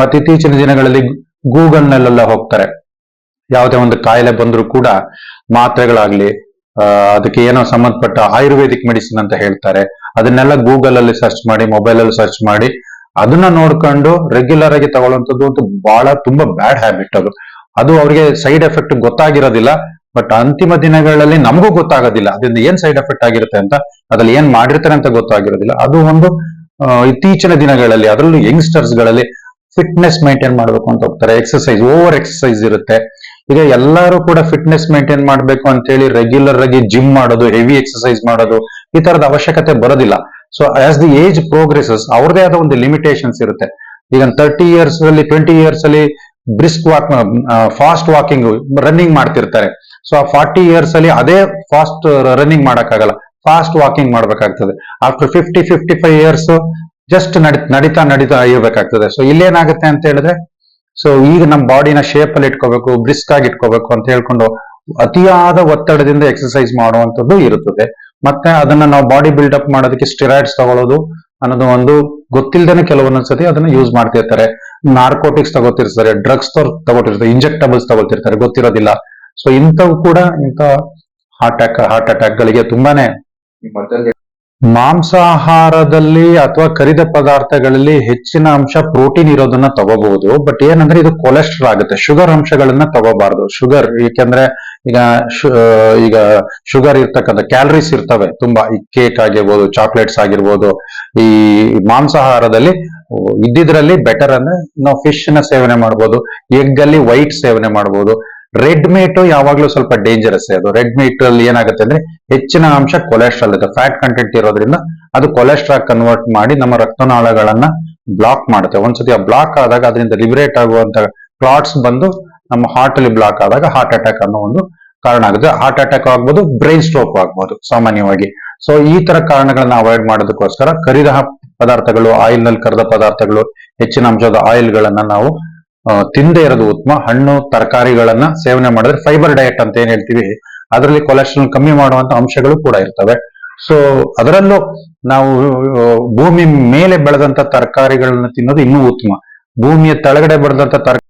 ಮತ್ತೆ ಇತ್ತೀಚಿನ ದಿನಗಳಲ್ಲಿ ಗೂಗಲ್ ನಲ್ಲೆಲ್ಲ ಹೋಗ್ತಾರೆ. ಯಾವುದೇ ಒಂದು ಕಾಯಿಲೆ ಬಂದರೂ ಕೂಡ ಮಾತ್ರೆಗಳಾಗ್ಲಿ ಅದಕ್ಕೆ ಏನೋ ಸಂಬಂಧಪಟ್ಟ ಆಯುರ್ವೇದಿಕ್ ಮೆಡಿಸಿನ್ ಅಂತ ಹೇಳ್ತಾರೆ. ಅದನ್ನೆಲ್ಲ ಗೂಗಲ್ ಅಲ್ಲಿ ಸರ್ಚ್ ಮಾಡಿ ಮೊಬೈಲ್ ಅಲ್ಲಿ ಸರ್ಚ್ ಮಾಡಿ, ಅದನ್ನ ನೋಡ್ಕೊಂಡು ರೆಗ್ಯುಲರ್ ಆಗಿ ತಗೊಳ್ಳುವಂಥದ್ದು ಒಂದು ಬಹಳ ತುಂಬಾ ಬ್ಯಾಡ್ ಹ್ಯಾಬಿಟ್ ಅದು. ಅದು ಅವರಿಗೆ ಸೈಡ್ ಎಫೆಕ್ಟ್ ಗೊತ್ತಾಗಿರೋದಿಲ್ಲ, ಬಟ್ ಅಂತಿಮ ದಿನಗಳಲ್ಲಿ ನಮಗೂ ಗೊತ್ತಾಗೋದಿಲ್ಲ. ಅದರಿಂದ ಏನ್ ಸೈಡ್ ಎಫೆಕ್ಟ್ ಆಗಿರುತ್ತೆ ಅಂತ, ಅದ್ರಲ್ಲಿ ಏನ್ ಮಾಡಿರ್ತಾರೆ ಅಂತ ಗೊತ್ತಾಗಿರೋದಿಲ್ಲ. ಅದು ಒಂದು ಇತ್ತೀಚಿನ ದಿನಗಳಲ್ಲಿ, ಅದರಲ್ಲೂ ಯಂಗ್ಸ್ಟರ್ಸ್ಗಳಲ್ಲಿ ಫಿಟ್ನೆಸ್ ಮೇಂಟೈನ್ ಮಾಡ್ಬೇಕು ಅಂತ ಹೋಗ್ತಾರೆ. ಎಕ್ಸಸೈಸ್ ಓವರ್ ಎಕ್ಸಸೈಸ್ ಇರುತ್ತೆ. ಈಗ ಎಲ್ಲರೂ ಕೂಡ ಫಿಟ್ನೆಸ್ ಮೇಂಟೈನ್ ಮಾಡ್ಬೇಕು ಅಂತ ಹೇಳಿ ರೆಗ್ಯುಲರ್ ಆಗಿ ಜಿಮ್ ಮಾಡೋದು ಹೆವಿ ಎಕ್ಸಸೈಸ್ ಮಾಡೋದು ಈ ತರದ ಅವಶ್ಯಕತೆ ಬರೋದಿಲ್ಲ. So as the age progresses ಅವ್ರದೇ ಆದ ಒಂದು ಲಿಮಿಟೇಷನ್ಸ್ ಇರುತ್ತೆ. ಈಗ ತರ್ಟಿ ಇಯರ್ಸ್ ಅಲ್ಲಿ ಟ್ವೆಂಟಿ ಇಯರ್ಸ್ ಅಲ್ಲಿ brisk walk fast walking running ಮಾಡ್ತಿರ್ತಾರೆ. ಸೊ ಆ ಫಾರ್ಟಿ ಇಯರ್ಸ್ ಅಲ್ಲಿ ಅದೇ ಫಾಸ್ಟ್ ರನ್ನಿಂಗ್ ಮಾಡೋಕ್ಕಾಗಲ್ಲ. ಫಾಸ್ಟ್ ವಾಕಿಂಗ್ ಮಾಡ್ಬೇಕಾಗ್ತದೆ. After fifty fifty five years just ನಡಿ, ನಡಿತಾ ನಡಿತಾ ಇರ್ಬೇಕಾಗ್ತದೆ. ಸೊ ಇಲ್ಲೇನಾಗುತ್ತೆ ಅಂತ ಹೇಳಿದ್ರೆ ಸೊ ಈಗ ನಮ್ಮ ಬಾಡಿನ ಶೇಪ್ ಅಲ್ಲಿ ಇಟ್ಕೋಬೇಕು ಬ್ರಿಸ್ಕ್ ಆಗಿ ಇಟ್ಕೋಬೇಕು ಅಂತ ಹೇಳ್ಕೊಂಡು ಅತಿಯಾದ ಒತ್ತಡದಿಂದ ಎಕ್ಸಸೈಸ್ ಮಾಡುವಂತದ್ದು ಇರುತ್ತದೆ. ಮತ್ತೆ ಅದನ್ನ ನಾವು ಬಾಡಿ ಬಿಲ್ಡ್ ಅಪ್ ಮಾಡೋದಕ್ಕೆ ಸ್ಟಿರಾಯ್ಡ್ಸ್ ತಗೊಳ್ಳೋದು ಅನ್ನೋದು ಒಂದು ಗೊತ್ತಿಲ್ಲದೇನೆ ಕೆಲವೊಂದೊಂದ್ಸತಿ ಅದನ್ನ ಯೂಸ್ ಮಾಡ್ತಿರ್ತಾರೆ ನಾರ್ಕೋಟಿಕ್ಸ್ ತಗೋತಿರ್ತಾರೆ ಡ್ರಗ್ಸ್ ತಗೋತಿರ್ತಾರೆ ಇಂಜೆಕ್ಟಬಲ್ಸ್ ತಗೋತಿರ್ತಾರೆ, ಗೊತ್ತಿರೋದಿಲ್ಲ. ಸೊ ಇಂಥವು ಕೂಡ ಇಂಥ ಹಾರ್ಟ್ ಅಟ್ಯಾಕ್ ಹಾರ್ಟ್ ಅಟ್ಯಾಕ್ ಗಳಿಗೆ ತುಂಬಾನೇ ಮಾಂಸಾಹಾರದಲ್ಲಿ ಅಥವಾ ಕರಿದ ಪದಾರ್ಥಗಳಲ್ಲಿ ಹೆಚ್ಚಿನ ಅಂಶ ಪ್ರೋಟೀನ್ ಇರೋದನ್ನ ತಗೋಬಹುದು. ಬಟ್ ಏನಂದ್ರೆ ಇದು ಕೊಲೆಸ್ಟ್ರಾಲ್ ಆಗುತ್ತೆ. ಶುಗರ್ ಅಂಶಗಳನ್ನ ತಗೋಬಾರ್ದು. ಶುಗರ್ ಏಕೆಂದ್ರೆ ಈಗ ಈಗ ಶುಗರ್ ಇರ್ತಕ್ಕಂಥ ಕ್ಯಾಲರೀಸ್ ಇರ್ತವೆ. ತುಂಬಾ ಈ ಕೇಕ್ ಆಗಿರ್ಬೋದು, ಚಾಕ್ಲೇಟ್ಸ್ ಆಗಿರ್ಬೋದು. ಈ ಮಾಂಸಾಹಾರದಲ್ಲಿ ಇದ್ದಿದ್ರಲ್ಲಿ ಬೆಟರ್ ಅಂದ್ರೆ ನಾವು ಫಿಶ್ನ ಸೇವನೆ ಮಾಡ್ಬೋದು. ಎಗ್ ಅಲ್ಲಿ ವೈಟ್ ಸೇವನೆ ಮಾಡ್ಬೋದು. ರೆಡ್ ಮೀಟ್ ಯಾವಾಗ್ಲೂ ಸ್ವಲ್ಪ ಡೇಂಜರಸ್ ಅದು ರೆಡ್ ಮೀಟ್ ಅಲ್ಲಿ ಏನಾಗುತ್ತೆ ಅಂದ್ರೆ ಹೆಚ್ಚಿನ ಅಂಶ ಕೊಲೆಸ್ಟ್ರಾಲ್ ಇದೆ ಫ್ಯಾಟ್ ಕಂಟೆಂಟ್ ಇರೋದ್ರಿಂದ ಅದು ಕೊಲೆಸ್ಟ್ರಾಲ್ ಕನ್ವರ್ಟ್ ಮಾಡಿ ನಮ್ಮ ರಕ್ತನಾಳಗಳನ್ನ ಬ್ಲಾಕ್ ಮಾಡುತ್ತೆ. ಒಂದ್ಸತಿ ಆ ಬ್ಲಾಕ್ ಆದಾಗ ಅದರಿಂದ ಲಿಬರೇಟ್ ಆಗುವಂತ ಕ್ಲಾಟ್ಸ್ ಬಂದು ನಮ್ಮ ಹಾರ್ಟ್ ಅಲ್ಲಿ ಬ್ಲಾಕ್ ಆದಾಗ ಹಾರ್ಟ್ ಅಟ್ಯಾಕ್ ಅನ್ನೋ ಒಂದು ಕಾರಣ ಆಗುತ್ತೆ. ಹಾರ್ಟ್ ಅಟ್ಯಾಕ್ ಆಗ್ಬೋದು ಬ್ರೈನ್ ಸ್ಟ್ರೋಕ್ ಆಗ್ಬೋದು ಸಾಮಾನ್ಯವಾಗಿ. ಸೊ ಈ ತರ ಕಾರಣಗಳನ್ನ ಅವಾಯ್ಡ್ ಮಾಡೋದಕ್ಕೋಸ್ಕರ ಕರಿದ ಪದಾರ್ಥಗಳು ಆಯಿಲ್ನಲ್ಲಿ ಕರೆದ ಪದಾರ್ಥಗಳು, ಹೆಚ್ಚಿನ ಅಂಶದ ಆಯಿಲ್ ಗಳನ್ನ ನಾವು ತಿಂದೇ ಇರೋದು ಉತ್ತಮ. ಹಣ್ಣು, ತರಕಾರಿಗಳನ್ನ ಸೇವನೆ ಮಾಡಿದ್ರೆ ಫೈಬರ್ ಡಯಟ್ ಅಂತ ಏನ್ ಹೇಳ್ತೀವಿ, ಅದರಲ್ಲಿ ಕೊಲೆಸ್ಟ್ರಾಲ್ ಕಮ್ಮಿ ಮಾಡುವಂತ ಅಂಶಗಳು ಕೂಡ ಇರ್ತವೆ. ಸೊ ಅದರಲ್ಲೂ ನಾವು ಭೂಮಿ ಮೇಲೆ ಬೆಳೆದಂತ ತರಕಾರಿಗಳನ್ನ ತಿನ್ನೋದು ಇನ್ನೂ ಉತ್ತಮ. ಭೂಮಿಯ ತೆಳಗಡೆ ಬೆಳೆದಂತ ತರಕಾರಿ